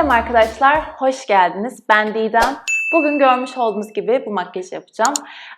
Selam arkadaşlar, hoş geldiniz. Ben Didem. Bugün görmüş olduğunuz gibi bu makyajı yapacağım.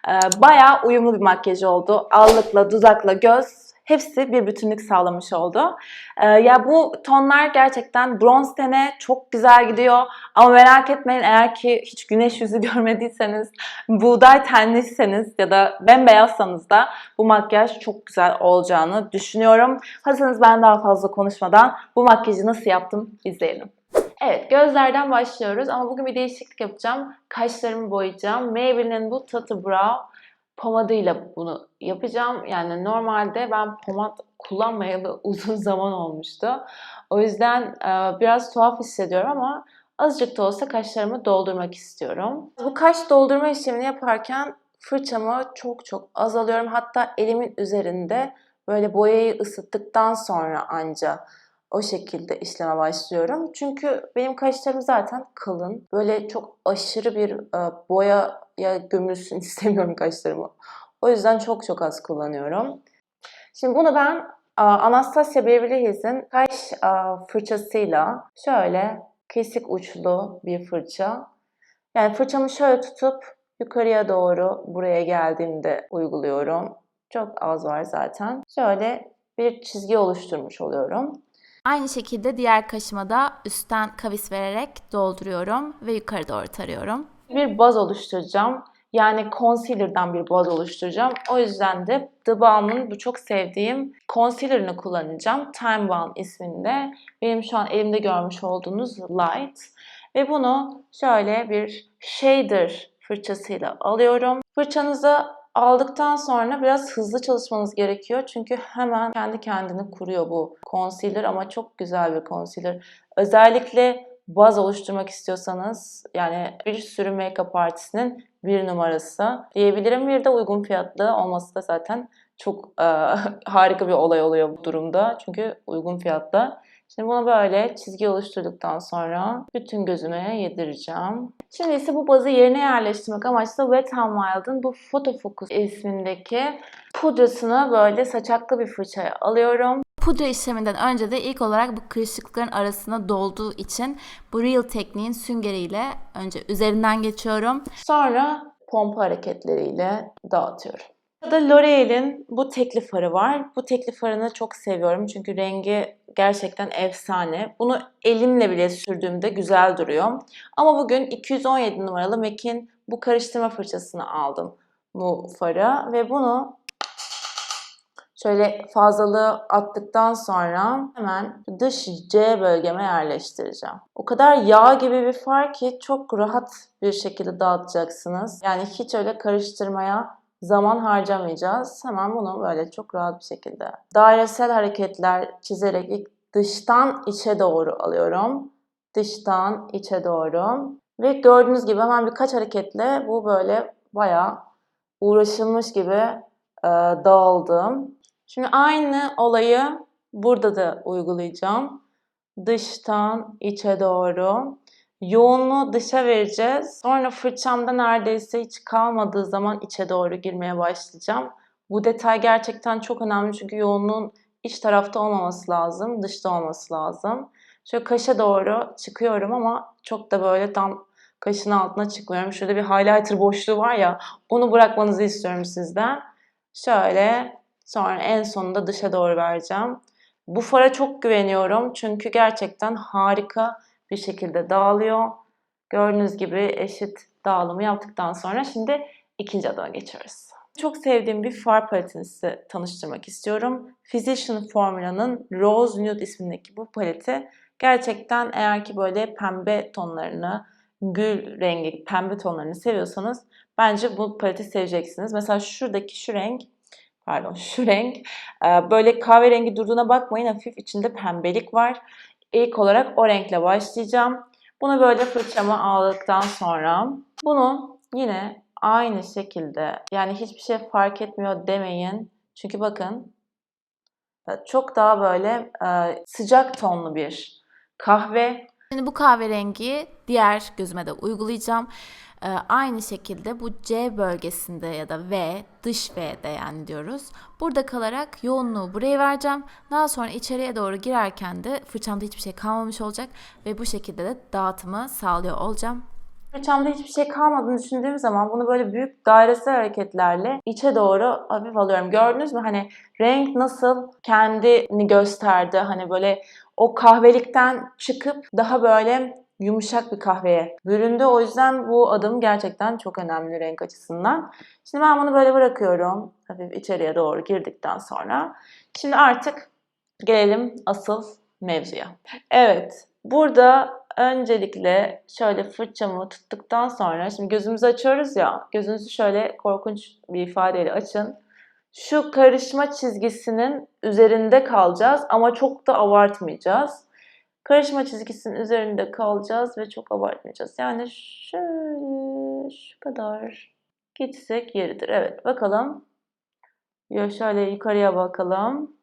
Ee, bayağı uyumlu bir makyaj oldu. Allıkla, dudakla, göz hepsi bir bütünlük sağlamış oldu. Ee, ya bu tonlar gerçekten bronz tene çok güzel gidiyor. Ama merak etmeyin eğer ki hiç güneş yüzü görmediyseniz, buğday tenliyseniz ya da bembeyazsanız da bu makyaj çok güzel olacağını düşünüyorum. Hazırsanız ben daha fazla konuşmadan bu makyajı nasıl yaptım izleyelim. Evet, gözlerden başlıyoruz ama bugün bir değişiklik yapacağım. Kaşlarımı boyayacağım. Maybelline'in bu Tatu Brow pomadıyla bunu yapacağım. Yani normalde ben pomad kullanmayalı uzun zaman olmuştu. O yüzden e, biraz tuhaf hissediyorum ama azıcık da olsa kaşlarımı doldurmak istiyorum. Bu kaş doldurma işlemini yaparken fırçamı çok çok az alıyorum. Hatta elimin üzerinde böyle boyayı ısıttıktan sonra anca o şekilde işleme başlıyorum. Çünkü benim kaşlarım zaten kalın. Böyle çok aşırı bir e, boyaya gömülsün istemiyorum kaşlarımı. O yüzden çok çok az kullanıyorum. Şimdi bunu ben e, Anastasia Beverly Hills'in kaş e, fırçasıyla şöyle kesik uçlu bir fırça. Yani fırçamı şöyle tutup yukarıya doğru buraya geldiğimde uyguluyorum. Çok az var zaten. Şöyle bir çizgi oluşturmuş oluyorum. Aynı şekilde diğer kaşıma da üstten kavis vererek dolduruyorum ve yukarı doğru tarıyorum. bir baz oluşturacağım. Yani concealer'dan bir baz oluşturacağım. O yüzden de The Balm'ın bu çok sevdiğim concealer'ını kullanacağım. Time Balm isminde. Benim şu an elimde görmüş olduğunuz Light. Ve bunu şöyle bir shader fırçasıyla alıyorum. Fırçanızı aldıktan sonra biraz hızlı çalışmanız gerekiyor. Çünkü hemen kendi kendini kuruyor bu concealer ama çok güzel bir concealer. Özellikle baz oluşturmak istiyorsanız yani bir sürü make-up artistinin bir numarası diyebilirim. Bir de uygun fiyatlı olması da zaten çok e, harika bir olay oluyor bu durumda. Çünkü uygun fiyatlı. Şimdi bunu böyle çizgi oluşturduktan sonra bütün gözüme yedireceğim. Şimdi ise bu bazı yerine yerleştirmek amaçlı Wet n Wild'ın bu Photo Focus ismindeki pudrasını böyle saçaklı bir fırçaya alıyorum. Pudra işleminden önce de ilk olarak bu kırışıklıkların arasına dolduğu için bu Real tekniğin süngeriyle önce üzerinden geçiyorum. Sonra pompa hareketleriyle dağıtıyorum. Burada L'Oreal'in bu tekli farı var. Bu tekli farını çok seviyorum çünkü rengi gerçekten efsane. Bunu elimle bile sürdüğümde güzel duruyor. Ama bugün 217 numaralı MAC'in bu karıştırma fırçasını aldım bu farı ve bunu şöyle fazlalığı attıktan sonra hemen dış C bölgeme yerleştireceğim. O kadar yağ gibi bir far ki çok rahat bir şekilde dağıtacaksınız. Yani hiç öyle karıştırmaya zaman harcamayacağız. Hemen bunu böyle çok rahat bir şekilde dairesel hareketler çizerek dıştan içe doğru alıyorum. Dıştan içe doğru. Ve gördüğünüz gibi hemen birkaç hareketle bu böyle bayağı uğraşılmış gibi e, dağıldım. Şimdi aynı olayı burada da uygulayacağım. Dıştan içe doğru. Yoğunluğu dışa vereceğiz. Sonra fırçamda neredeyse hiç kalmadığı zaman içe doğru girmeye başlayacağım. Bu detay gerçekten çok önemli çünkü yoğunluğun iç tarafta olmaması lazım, dışta olması lazım. Şöyle kaşa doğru çıkıyorum ama çok da böyle tam kaşın altına çıkmıyorum. Şurada bir highlighter boşluğu var ya, onu bırakmanızı istiyorum sizden. Şöyle, sonra en sonunda dışa doğru vereceğim. Bu fara çok güveniyorum çünkü gerçekten harika bir şekilde dağılıyor. Gördüğünüz gibi eşit dağılımı yaptıktan sonra şimdi ikinci adıma geçiyoruz. Çok sevdiğim bir far paletini size tanıştırmak istiyorum. Physician Formula'nın Rose Nude ismindeki bu paleti gerçekten eğer ki böyle pembe tonlarını, gül rengi pembe tonlarını seviyorsanız bence bu paleti seveceksiniz. Mesela şuradaki şu renk pardon şu renk böyle kahverengi durduğuna bakmayın hafif içinde pembelik var. İlk olarak o renkle başlayacağım. Bunu böyle fırçama aldıktan sonra bunu yine aynı şekilde yani hiçbir şey fark etmiyor demeyin. Çünkü bakın e, çok daha böyle e, sıcak tonlu bir kahve. Şimdi bu kahverengi diğer gözüme de uygulayacağım. Ee, aynı şekilde bu C bölgesinde ya da V, dış V'de yani diyoruz. Burada kalarak yoğunluğu buraya vereceğim. Daha sonra içeriye doğru girerken de fırçamda hiçbir şey kalmamış olacak ve bu şekilde de dağıtımı sağlıyor olacağım. Fırçamda hiçbir şey kalmadığını düşündüğüm zaman bunu böyle büyük dairesel hareketlerle içe doğru hafif alıyorum. Gördünüz mü hani renk nasıl kendini gösterdi. Hani böyle o kahvelikten çıkıp daha böyle yumuşak bir kahveye büründü. O yüzden bu adım gerçekten çok önemli renk açısından. Şimdi ben bunu böyle bırakıyorum. Hafif içeriye doğru girdikten sonra. Şimdi artık gelelim asıl mevzuya. Evet, burada öncelikle şöyle fırçamı tuttuktan sonra şimdi gözümüzü açıyoruz ya. Gözünüzü şöyle korkunç bir ifadeyle açın. Şu karışma çizgisinin üzerinde kalacağız ama çok da abartmayacağız. Karışma çizgisinin üzerinde kalacağız ve çok abartmayacağız. Yani şöyle şu kadar gitsek yeridir. Evet bakalım. Ya şöyle yukarıya bakalım.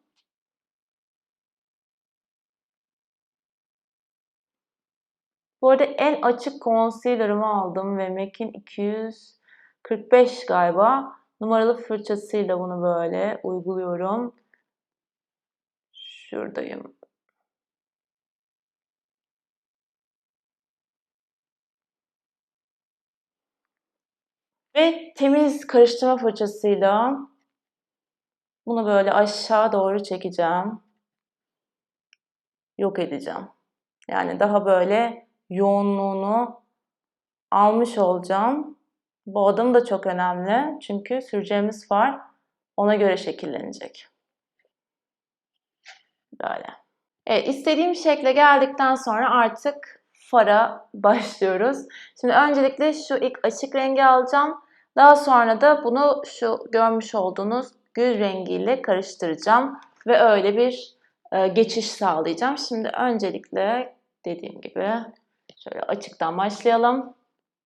Bu arada en açık concealer'ımı aldım ve MAC'in 245 galiba. Numaralı fırçasıyla bunu böyle uyguluyorum. Şuradayım. Ve temiz karıştırma fırçasıyla bunu böyle aşağı doğru çekeceğim. Yok edeceğim. Yani daha böyle yoğunluğunu almış olacağım. Bu adım da çok önemli. Çünkü süreceğimiz far ona göre şekillenecek. Böyle. Evet, istediğim şekle geldikten sonra artık fara başlıyoruz. Şimdi öncelikle şu ilk açık rengi alacağım. Daha sonra da bunu şu görmüş olduğunuz gül rengiyle karıştıracağım. Ve öyle bir e, geçiş sağlayacağım. Şimdi öncelikle dediğim gibi şöyle açıktan başlayalım.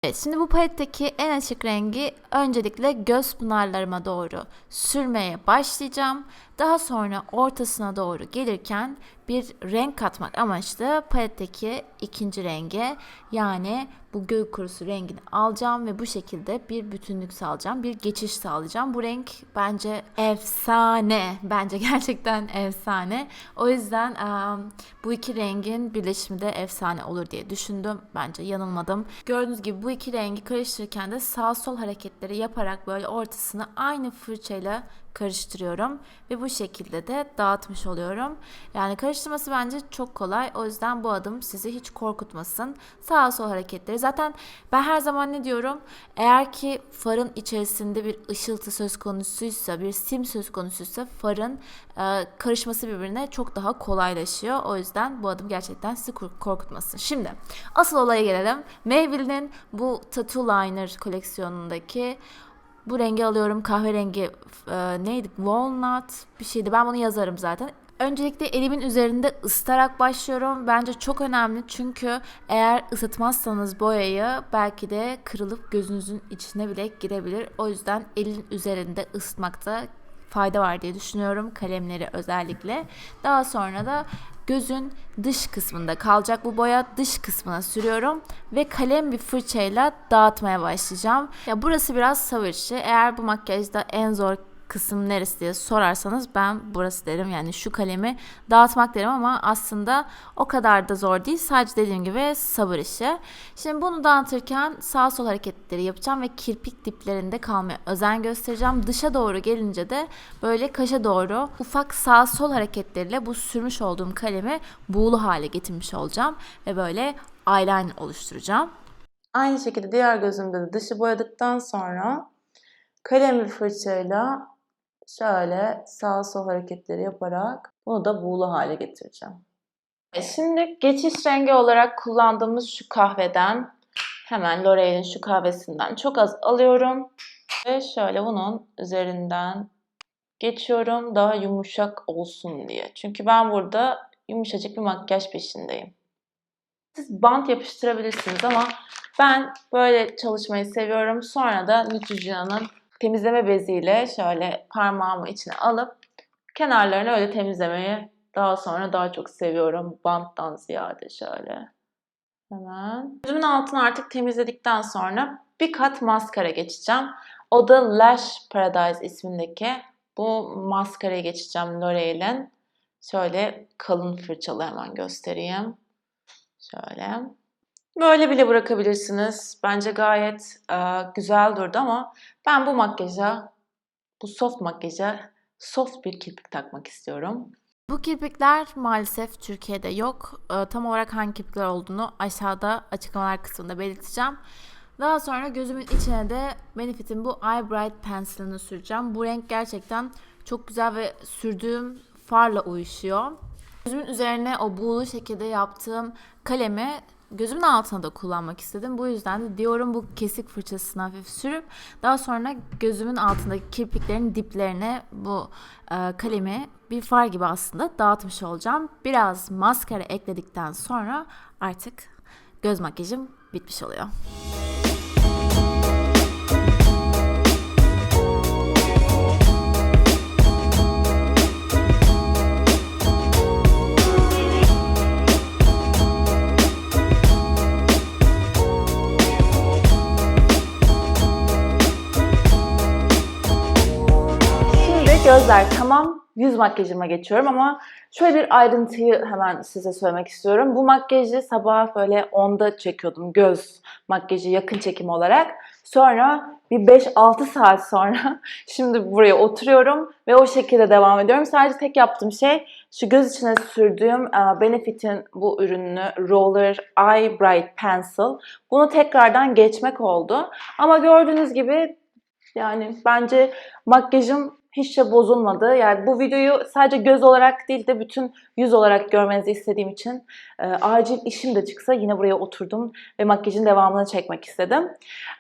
Evet, şimdi bu paletteki en açık rengi öncelikle göz pınarlarıma doğru sürmeye başlayacağım. Daha sonra ortasına doğru gelirken bir renk katmak amaçlı paletteki ikinci renge yani bu göğü kurusu rengini alacağım ve bu şekilde bir bütünlük sağlayacağım. Bir geçiş sağlayacağım. Bu renk bence efsane. Bence gerçekten efsane. O yüzden bu iki rengin birleşimi de efsane olur diye düşündüm. Bence yanılmadım. Gördüğünüz gibi bu iki rengi karıştırırken de sağ sol hareketleri yaparak böyle ortasını aynı fırçayla karıştırıyorum ve bu şekilde de dağıtmış oluyorum. Yani karıştırması bence çok kolay. O yüzden bu adım sizi hiç korkutmasın. Sağa sol hareketleri. Zaten ben her zaman ne diyorum? Eğer ki farın içerisinde bir ışıltı söz konusuysa, bir sim söz konusuysa farın e, karışması birbirine çok daha kolaylaşıyor. O yüzden bu adım gerçekten sizi korkutmasın. Şimdi asıl olaya gelelim. Maybelline'in bu Tattoo Liner koleksiyonundaki bu rengi alıyorum. Kahverengi e, neydi? Walnut bir şeydi. Ben bunu yazarım zaten. Öncelikle elimin üzerinde ısıtarak başlıyorum. Bence çok önemli çünkü eğer ısıtmazsanız boyayı belki de kırılıp gözünüzün içine bile girebilir. O yüzden elin üzerinde ısıtmakta fayda var diye düşünüyorum kalemleri özellikle. Daha sonra da gözün dış kısmında kalacak bu boya dış kısmına sürüyorum ve kalem bir fırçayla dağıtmaya başlayacağım. Ya burası biraz sabır işi. Eğer bu makyajda en zor kısım neresi diye sorarsanız ben burası derim. Yani şu kalemi dağıtmak derim ama aslında o kadar da zor değil. Sadece dediğim gibi sabır işi. Şimdi bunu dağıtırken sağ sol hareketleri yapacağım ve kirpik diplerinde kalmaya özen göstereceğim. Dışa doğru gelince de böyle kaşa doğru ufak sağ sol hareketleriyle bu sürmüş olduğum kalemi buğulu hale getirmiş olacağım. Ve böyle eyeliner oluşturacağım. Aynı şekilde diğer gözümde de dışı boyadıktan sonra kalem bir fırçayla şöyle sağ sol hareketleri yaparak bunu da buğulu hale getireceğim. E şimdi geçiş rengi olarak kullandığımız şu kahveden hemen L'Oreal'in şu kahvesinden çok az alıyorum ve şöyle bunun üzerinden geçiyorum daha yumuşak olsun diye. Çünkü ben burada yumuşacık bir makyaj peşindeyim. Siz bant yapıştırabilirsiniz ama ben böyle çalışmayı seviyorum. Sonra da Neutrogena'nın temizleme beziyle şöyle parmağımı içine alıp kenarlarını öyle temizlemeyi daha sonra daha çok seviyorum. Banttan ziyade şöyle. Hemen. Gözümün altını artık temizledikten sonra bir kat maskara geçeceğim. O da Lash Paradise ismindeki bu maskaraya geçeceğim L'Oreal'in. Şöyle kalın fırçalı hemen göstereyim. Şöyle. Böyle bile bırakabilirsiniz. Bence gayet e, güzel durdu ama ben bu makyaja, bu soft makyaja soft bir kirpik takmak istiyorum. Bu kirpikler maalesef Türkiye'de yok. Ee, Tam olarak hangi kirpikler olduğunu aşağıda açıklamalar kısmında belirteceğim. Daha sonra gözümün içine de Benefit'in bu Eye Bright Pencil'ını süreceğim. Bu renk gerçekten çok güzel ve sürdüğüm farla uyuşuyor. Gözümün üzerine o buğulu şekilde yaptığım kalemi gözümün altına da kullanmak istedim. Bu yüzden de diyorum bu kesik fırçasını hafif sürüp daha sonra gözümün altındaki kirpiklerin diplerine bu e, kalemi bir far gibi aslında dağıtmış olacağım. Biraz maskara ekledikten sonra artık göz makyajım bitmiş oluyor. Şimdi gözler tamam. Yüz makyajıma geçiyorum ama şöyle bir ayrıntıyı hemen size söylemek istiyorum. Bu makyajı sabah böyle 10'da çekiyordum göz makyajı yakın çekim olarak. Sonra bir 5-6 saat sonra şimdi buraya oturuyorum ve o şekilde devam ediyorum. Sadece tek yaptığım şey şu göz içine sürdüğüm e, Benefit'in bu ürünü Roller Eye Bright Pencil. Bunu tekrardan geçmek oldu. Ama gördüğünüz gibi yani bence makyajım hiç de bozulmadı. Yani bu videoyu sadece göz olarak değil de bütün yüz olarak görmenizi istediğim için e, acil işim de çıksa yine buraya oturdum ve makyajın devamını çekmek istedim.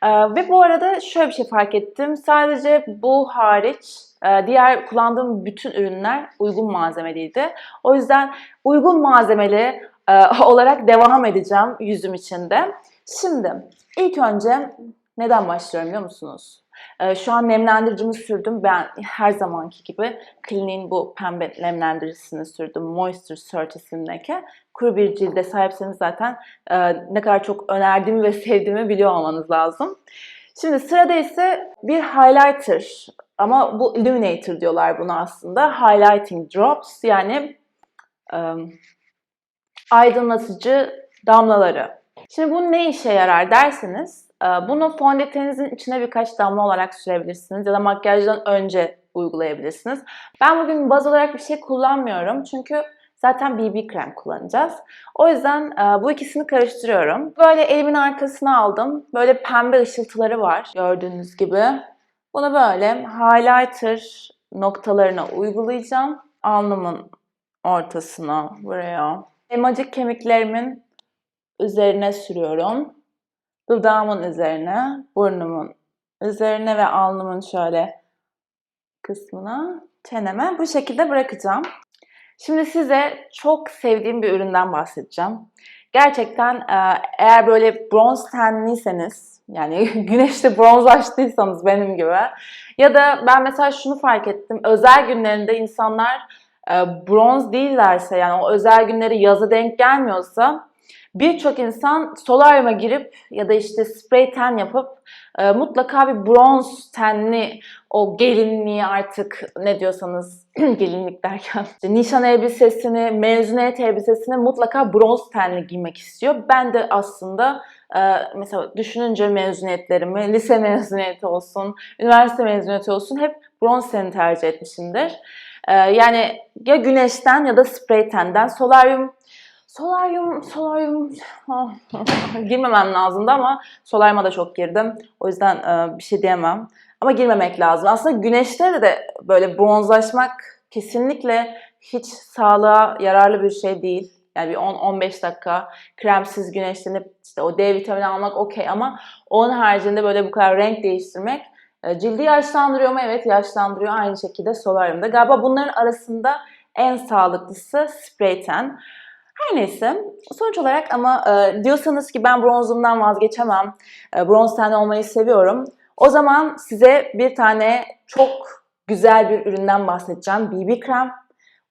E, ve bu arada şöyle bir şey fark ettim. Sadece bu hariç e, diğer kullandığım bütün ürünler uygun malzemeliydi. O yüzden uygun malzemeli e, olarak devam edeceğim yüzüm içinde. Şimdi ilk önce neden başlıyorum biliyor musunuz? Ee, Şu an nemlendiricimi sürdüm. Ben her zamanki gibi Clinique'in bu pembe nemlendiricisini sürdüm. Moisture Search isimdeki. Kuru bir cilde sahipseniz zaten e, ne kadar çok önerdiğimi ve sevdiğimi biliyor olmanız lazım. Şimdi sırada ise bir highlighter. Ama bu illuminator diyorlar buna aslında. Highlighting drops yani e, aydınlatıcı damlaları. Şimdi bu ne işe yarar derseniz bunu fondöteninizin içine birkaç damla olarak sürebilirsiniz ya da makyajdan önce uygulayabilirsiniz. Ben bugün baz olarak bir şey kullanmıyorum çünkü zaten BB krem kullanacağız. O yüzden e, bu ikisini karıştırıyorum. Böyle elimin arkasına aldım. Böyle pembe ışıltıları var gördüğünüz gibi. Bunu böyle highlighter noktalarına uygulayacağım. Alnımın ortasına buraya. Elmacık kemiklerimin üzerine sürüyorum. Dudağımın üzerine, burnumun üzerine ve alnımın şöyle kısmına, çeneme bu şekilde bırakacağım. Şimdi size çok sevdiğim bir üründen bahsedeceğim. Gerçekten e, eğer böyle bronz tenliyseniz, yani güneşte bronzlaştıysanız benim gibi ya da ben mesela şunu fark ettim. Özel günlerinde insanlar e, bronz değillerse yani o özel günleri yaza denk gelmiyorsa Birçok insan solaryuma girip ya da işte spray ten yapıp e, mutlaka bir bronz tenli o gelinliği artık ne diyorsanız gelinlik derken işte nişan elbisesini, mezuniyet elbisesini mutlaka bronz tenli giymek istiyor. Ben de aslında e, mesela düşününce mezuniyetlerimi, lise mezuniyeti olsun, üniversite mezuniyeti olsun hep bronz teni tercih etmişimdir. E, yani ya güneşten ya da spray tenden solaryum Solaryum, solaryum girmemem lazımdı ama solaryuma da çok girdim. O yüzden e, bir şey diyemem. Ama girmemek lazım. Aslında güneşte de, böyle bronzlaşmak kesinlikle hiç sağlığa yararlı bir şey değil. Yani bir 10-15 dakika kremsiz güneşlenip işte o D vitamini almak okey ama onun haricinde böyle bu kadar renk değiştirmek e, cildi yaşlandırıyor mu? Evet yaşlandırıyor. Aynı şekilde solaryumda. Galiba bunların arasında en sağlıklısı spray tan. Her neyse sonuç olarak ama e, diyorsanız ki ben bronzumdan vazgeçemem, e, bronz tenli olmayı seviyorum. O zaman size bir tane çok güzel bir üründen bahsedeceğim. BB krem.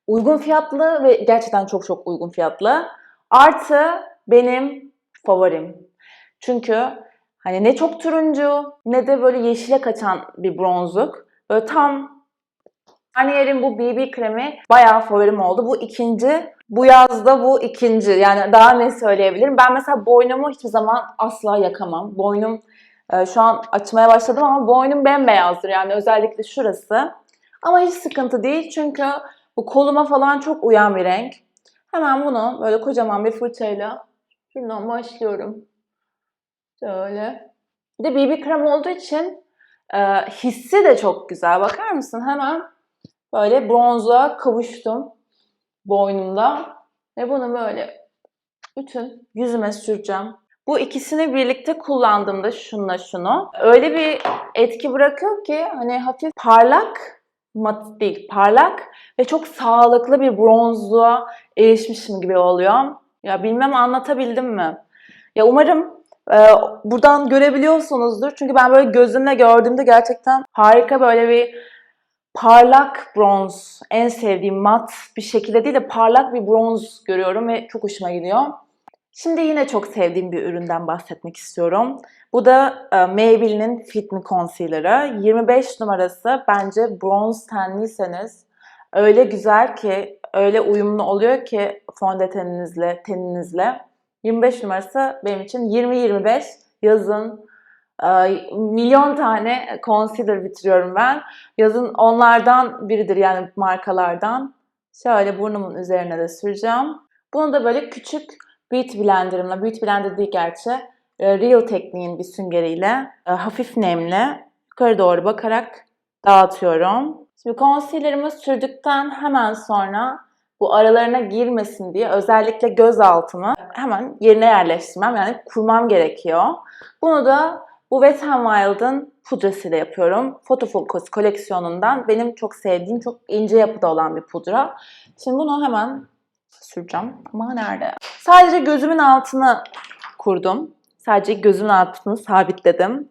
Uygun fiyatlı ve gerçekten çok çok uygun fiyatlı. Artı benim favorim. Çünkü Hani ne çok turuncu ne de böyle yeşile kaçan bir bronzluk. Böyle tam Garnier'in bu BB kremi bayağı favorim oldu. Bu ikinci. Bu yazda bu ikinci. Yani daha ne söyleyebilirim? Ben mesela boynumu hiçbir zaman asla yakamam. Boynum e, şu an açmaya başladım ama boynum bembeyazdır. Yani özellikle şurası. Ama hiç sıkıntı değil çünkü bu koluma falan çok uyan bir renk. Hemen bunu böyle kocaman bir fırçayla şuradan başlıyorum. Şöyle. Bir de BB krem olduğu için e, hissi de çok güzel. Bakar mısın? Hemen böyle bronza kavuştum boynumda. Ve bunu böyle bütün yüzüme süreceğim. Bu ikisini birlikte kullandığımda şunla şunu öyle bir etki bırakıyor ki hani hafif parlak mat değil parlak ve çok sağlıklı bir bronzluğa erişmişim gibi oluyor. Ya bilmem anlatabildim mi? Ya umarım e, buradan görebiliyorsunuzdur. Çünkü ben böyle gözümle gördüğümde gerçekten harika böyle bir parlak bronz, en sevdiğim mat bir şekilde değil de parlak bir bronz görüyorum ve çok hoşuma gidiyor. Şimdi yine çok sevdiğim bir üründen bahsetmek istiyorum. Bu da e, Maybelline'in Fit Me Concealer'ı. 25 numarası bence bronz tenliyseniz öyle güzel ki, öyle uyumlu oluyor ki fondöteninizle, teninizle. 25 numarası benim için 20-25 yazın milyon tane concealer bitiriyorum ben. Yazın onlardan biridir yani markalardan. Şöyle burnumun üzerine de süreceğim. Bunu da böyle küçük Beauty Blender'ımla, Beauty Blender değil gerçi, e, Real tekniğin bir süngeriyle e, hafif nemli yukarı doğru bakarak dağıtıyorum. Şimdi concealer'ımı sürdükten hemen sonra bu aralarına girmesin diye özellikle göz altımı hemen yerine yerleştirmem yani kurmam gerekiyor. Bunu da bu Wet n Wild'ın pudrasıyla yapıyorum. Photofocus koleksiyonundan benim çok sevdiğim çok ince yapıda olan bir pudra. Şimdi bunu hemen süreceğim. Ama nerede? Sadece gözümün altını kurdum. Sadece gözümün altını sabitledim.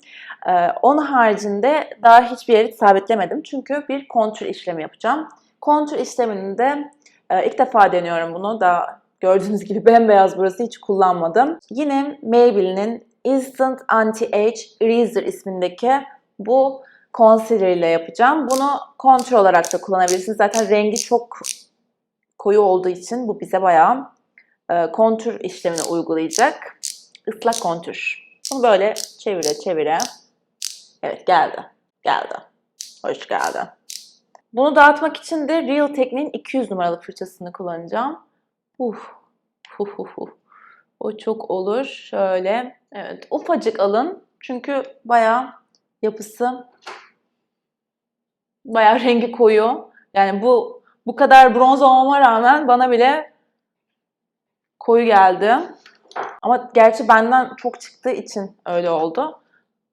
Ee, onun haricinde daha hiçbir yeri sabitlemedim. Çünkü bir kontür işlemi yapacağım. Kontür işleminde e, ilk defa deniyorum bunu. Daha gördüğünüz gibi bembeyaz burası hiç kullanmadım. Yine Maybelline'in Instant Anti-Age Eraser ismindeki bu concealer ile yapacağım. Bunu kontür olarak da kullanabilirsiniz. Zaten rengi çok koyu olduğu için bu bize bayağı e, kontür işlemini uygulayacak. Islak kontür. Bunu böyle çevire çevire. Evet geldi. Geldi. Hoş geldi. Bunu dağıtmak için de Real Technique'in 200 numaralı fırçasını kullanacağım. Uf. Uf, uf, uf. O çok olur. Şöyle. Evet. Ufacık alın. Çünkü bayağı yapısı bayağı rengi koyu. Yani bu bu kadar bronz olmama rağmen bana bile koyu geldi. Ama gerçi benden çok çıktığı için öyle oldu.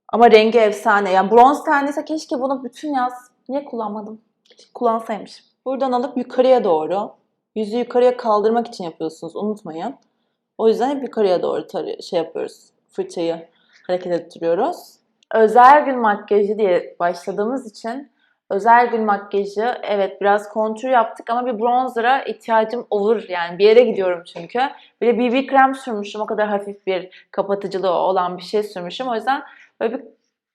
Ama rengi efsane. Yani bronz tenliyse keşke bunu bütün yaz niye kullanmadım? Keşke kullansaymışım. Buradan alıp yukarıya doğru yüzü yukarıya kaldırmak için yapıyorsunuz. Unutmayın. O yüzden hep yukarıya doğru tarı- şey yapıyoruz. Fırçayı hareket ettiriyoruz. Özel gün makyajı diye başladığımız için özel gün makyajı evet biraz kontür yaptık ama bir bronzer'a ihtiyacım olur. Yani bir yere gidiyorum çünkü. Bir de BB krem sürmüşüm. O kadar hafif bir kapatıcılığı olan bir şey sürmüşüm. O yüzden böyle bir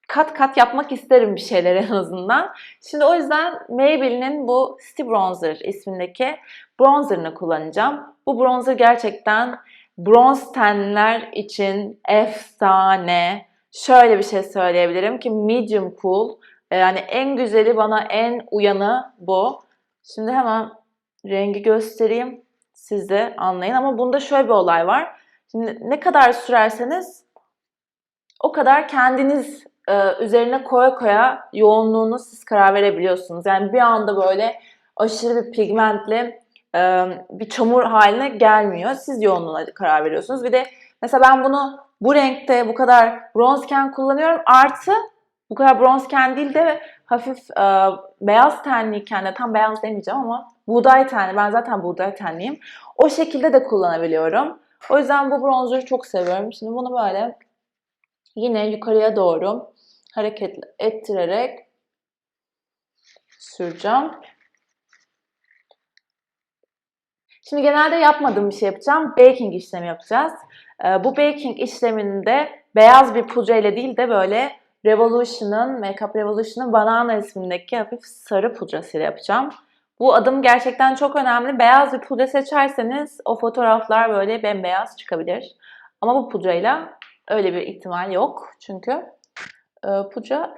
kat kat yapmak isterim bir şeyler en azından. Şimdi o yüzden Maybelline'in bu City Bronzer ismindeki bronzerını kullanacağım. Bu bronzer gerçekten bronz tenler için efsane. Şöyle bir şey söyleyebilirim ki medium cool. E, Yani en güzeli bana en uyanı bu. Şimdi hemen rengi göstereyim size anlayın. Ama bunda şöyle bir olay var. Şimdi ne kadar sürerseniz o kadar kendiniz e, üzerine koya koya yoğunluğunu siz karar verebiliyorsunuz. Yani bir anda böyle aşırı bir pigmentli bir çamur haline gelmiyor. Siz yoğunluğuna karar veriyorsunuz. Bir de mesela ben bunu bu renkte bu kadar bronzken kullanıyorum. Artı bu kadar bronzken değil de hafif e, beyaz tenliyken de tam beyaz demeyeceğim ama buğday tenli. Ben zaten buğday tenliyim. O şekilde de kullanabiliyorum. O yüzden bu bronzer'ı çok seviyorum. Şimdi bunu böyle yine yukarıya doğru hareket ettirerek süreceğim. Şimdi genelde yapmadığım bir şey yapacağım. Baking işlemi yapacağız. Ee, Bu baking işleminde beyaz bir pudra ile değil de böyle Revolution'ın, Makeup Revolution'ın Banana ismindeki hafif sarı pudrasıyla yapacağım. Bu adım gerçekten çok önemli. Beyaz bir pudra seçerseniz o fotoğraflar böyle bembeyaz çıkabilir. Ama bu pudrayla öyle bir ihtimal yok. Çünkü e, pudra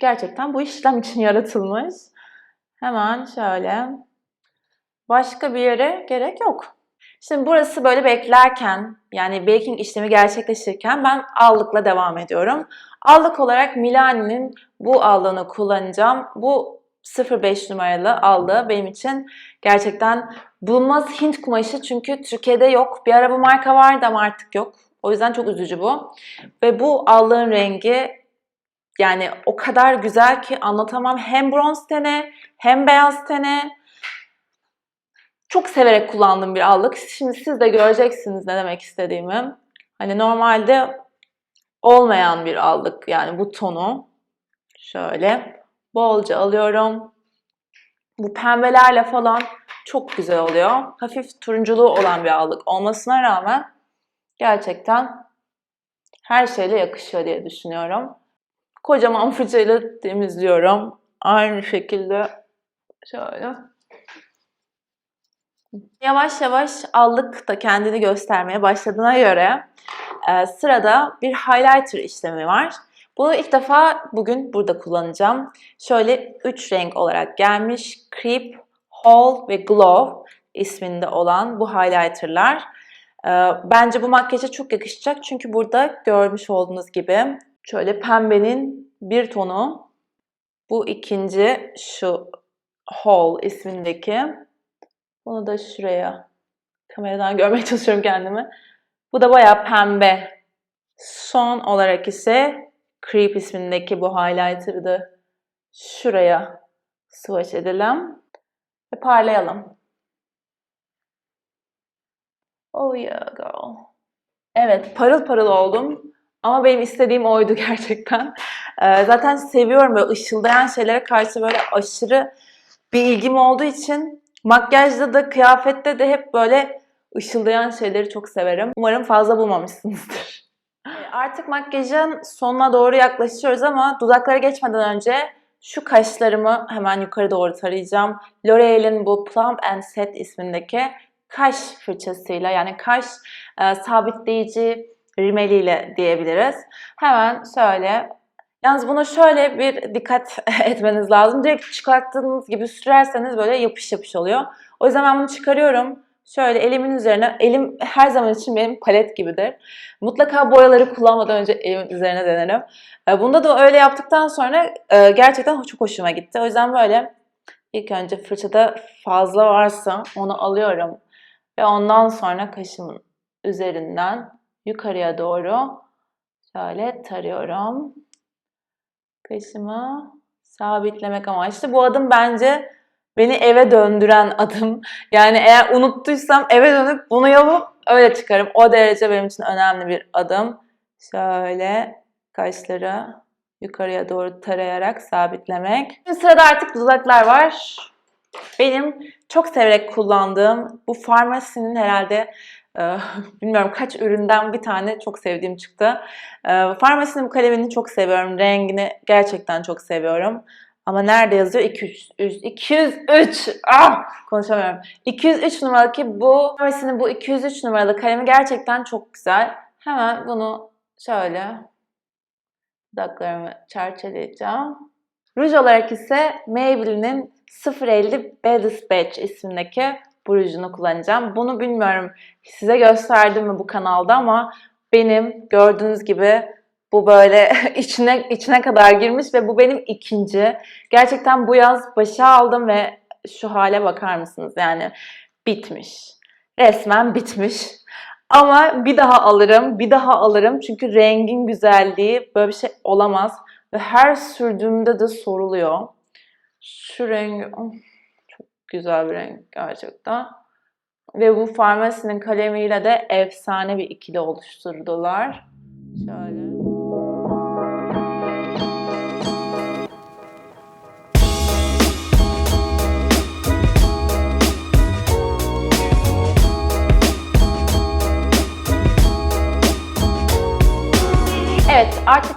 gerçekten bu işlem için yaratılmış. Hemen şöyle. Başka bir yere gerek yok. Şimdi burası böyle beklerken yani baking işlemi gerçekleşirken ben allıkla devam ediyorum. Allık olarak Milani'nin bu allığını kullanacağım. Bu 05 numaralı allığı benim için gerçekten bulunmaz Hint kumaşı çünkü Türkiye'de yok. Bir ara bu marka vardı ama artık yok. O yüzden çok üzücü bu. Ve bu allığın rengi yani o kadar güzel ki anlatamam. Hem bronz tene hem beyaz tene. Çok severek kullandığım bir allık. Şimdi siz de göreceksiniz ne demek istediğimi. Hani normalde olmayan bir allık yani bu tonu. Şöyle bolca alıyorum. Bu pembelerle falan çok güzel oluyor. Hafif turunculuğu olan bir allık olmasına rağmen gerçekten her şeyle yakışıyor diye düşünüyorum. Kocaman fırçayla temizliyorum. Aynı şekilde şöyle. Yavaş yavaş allık da kendini göstermeye başladığına göre e, sırada bir highlighter işlemi var. Bunu ilk defa bugün burada kullanacağım. Şöyle 3 renk olarak gelmiş. Creep, Hall ve Glow isminde olan bu highlighterlar. E, bence bu makyaja çok yakışacak çünkü burada görmüş olduğunuz gibi şöyle pembenin bir tonu. Bu ikinci şu Hall ismindeki. Bunu da şuraya kameradan görmeye çalışıyorum kendimi. Bu da bayağı pembe. Son olarak ise Creep ismindeki bu highlighter'ı da şuraya swatch edelim ve parlayalım. Oh yeah girl. Evet parıl parıl oldum. Ama benim istediğim oydu gerçekten. Ee, zaten seviyorum böyle ışıldayan şeylere karşı böyle aşırı bir ilgim olduğu için makyajda da kıyafette de hep böyle ışıldayan şeyleri çok severim. Umarım fazla bulmamışsınızdır. Artık makyajın sonuna doğru yaklaşıyoruz ama dudaklara geçmeden önce şu kaşlarımı hemen yukarı doğru tarayacağım. L'Oreal'in bu Plump and Set ismindeki kaş fırçasıyla yani kaş e, sabitleyici rimeliyle diyebiliriz. Hemen şöyle Yalnız buna şöyle bir dikkat etmeniz lazım. Direkt çıkarttığınız gibi sürerseniz böyle yapış yapış oluyor. O yüzden ben bunu çıkarıyorum. Şöyle elimin üzerine, elim her zaman için benim palet gibidir. Mutlaka boyaları kullanmadan önce elimin üzerine denerim. E, Bunda da öyle yaptıktan sonra e, gerçekten çok hoşuma gitti. O yüzden böyle ilk önce fırçada fazla varsa onu alıyorum. Ve ondan sonra kaşımın üzerinden yukarıya doğru şöyle tarıyorum. Kaşımı sabitlemek amaçlı. Bu adım bence beni eve döndüren adım. Yani eğer unuttuysam eve dönüp bunu yapıp öyle çıkarım. O derece benim için önemli bir adım. Şöyle kaşları yukarıya doğru tarayarak sabitlemek. Şimdi sırada artık dudaklar var. Benim çok severek kullandığım bu farmasinin herhalde bilmiyorum kaç üründen bir tane çok sevdiğim çıktı. Farmasinin bu kalemini çok seviyorum. Rengini gerçekten çok seviyorum. Ama nerede yazıyor? 203. 203. Ah! Konuşamıyorum. 203 numaralı ki bu farmasinin bu 203 numaralı kalemi gerçekten çok güzel. Hemen bunu şöyle dudaklarımı çerçeleyeceğim. Ruj olarak ise Maybelline'in 050 Baddest Batch ismindeki bu kullanacağım. Bunu bilmiyorum size gösterdim mi bu kanalda ama benim gördüğünüz gibi bu böyle içine içine kadar girmiş ve bu benim ikinci. Gerçekten bu yaz başa aldım ve şu hale bakar mısınız? Yani bitmiş. Resmen bitmiş. Ama bir daha alırım, bir daha alırım. Çünkü rengin güzelliği böyle bir şey olamaz. Ve her sürdüğümde de soruluyor. Şu rengi of, güzel bir renk gerçekten. Ve bu farmasinin kalemiyle de efsane bir ikili oluşturdular. Şöyle.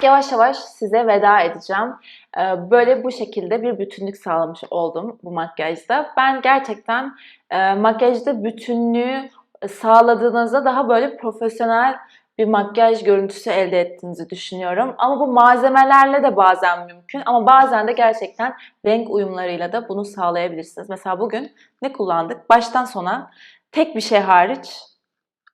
yavaş yavaş size veda edeceğim. Ee, Böyle bu şekilde bir bütünlük sağlamış oldum bu makyajda. Ben gerçekten e, makyajda bütünlüğü sağladığınızda daha böyle profesyonel bir makyaj görüntüsü elde ettiğinizi düşünüyorum. Ama bu malzemelerle de bazen mümkün ama bazen de gerçekten renk uyumlarıyla da bunu sağlayabilirsiniz. Mesela bugün ne kullandık? Baştan sona tek bir şey hariç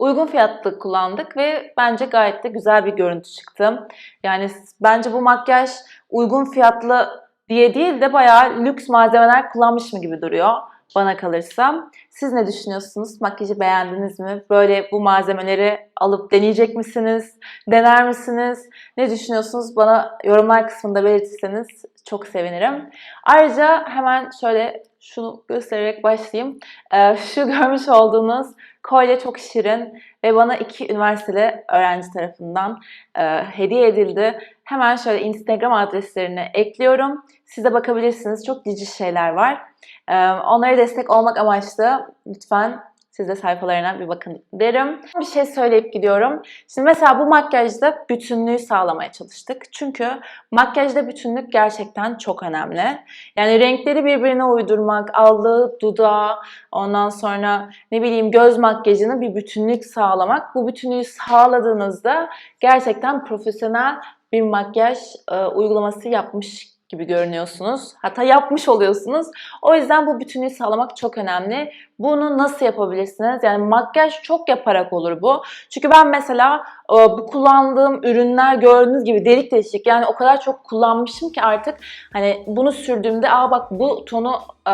uygun fiyatlı kullandık ve bence gayet de güzel bir görüntü çıktı. Yani bence bu makyaj uygun fiyatlı diye değil de bayağı lüks malzemeler kullanmış mı gibi duruyor bana kalırsa. Siz ne düşünüyorsunuz? Makyajı beğendiniz mi? Böyle bu malzemeleri alıp deneyecek misiniz? Dener misiniz? Ne düşünüyorsunuz? Bana yorumlar kısmında belirtirseniz çok sevinirim. Ayrıca hemen şöyle şunu göstererek başlayayım. Ee, şu görmüş olduğunuz kolye çok şirin ve bana iki üniversiteli öğrenci tarafından e, hediye edildi. Hemen şöyle Instagram adreslerini ekliyorum. Siz de bakabilirsiniz. Çok cici şeyler var. Ee, onlara destek olmak amaçlı lütfen siz de sayfalarına bir bakın derim. Bir şey söyleyip gidiyorum. Şimdi mesela bu makyajda bütünlüğü sağlamaya çalıştık. Çünkü makyajda bütünlük gerçekten çok önemli. Yani renkleri birbirine uydurmak, aldığı dudağı, ondan sonra ne bileyim göz makyajını bir bütünlük sağlamak. Bu bütünlüğü sağladığınızda gerçekten profesyonel bir makyaj e, uygulaması yapmış gibi görünüyorsunuz. Hatta yapmış oluyorsunuz. O yüzden bu bütünlüğü sağlamak çok önemli. Bunu nasıl yapabilirsiniz? Yani makyaj çok yaparak olur bu. Çünkü ben mesela e, bu kullandığım ürünler gördüğünüz gibi delik deşik yani o kadar çok kullanmışım ki artık hani bunu sürdüğümde aa bak bu tonu e,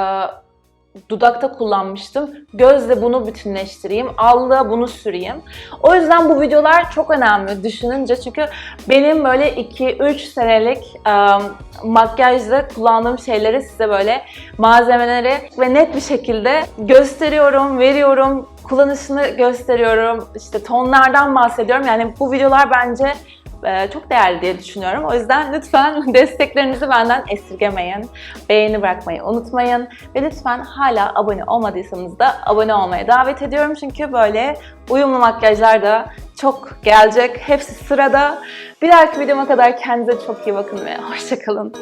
dudakta kullanmıştım. Gözle bunu bütünleştireyim. Allığa bunu süreyim. O yüzden bu videolar çok önemli düşününce. Çünkü benim böyle 2-3 senelik e, makyajda kullandığım şeyleri size böyle malzemeleri ve net bir şekilde gösteriyorum, veriyorum. Kullanışını gösteriyorum. İşte tonlardan bahsediyorum. Yani bu videolar bence e, çok değerli diye düşünüyorum. O yüzden lütfen desteklerinizi benden esirgemeyin. Beğeni bırakmayı unutmayın. Ve lütfen hala abone olmadıysanız da abone olmaya davet ediyorum. Çünkü böyle uyumlu makyajlar da çok gelecek. Hepsi sırada. Bir dahaki videoma kadar kendinize çok iyi bakın ve hoşçakalın.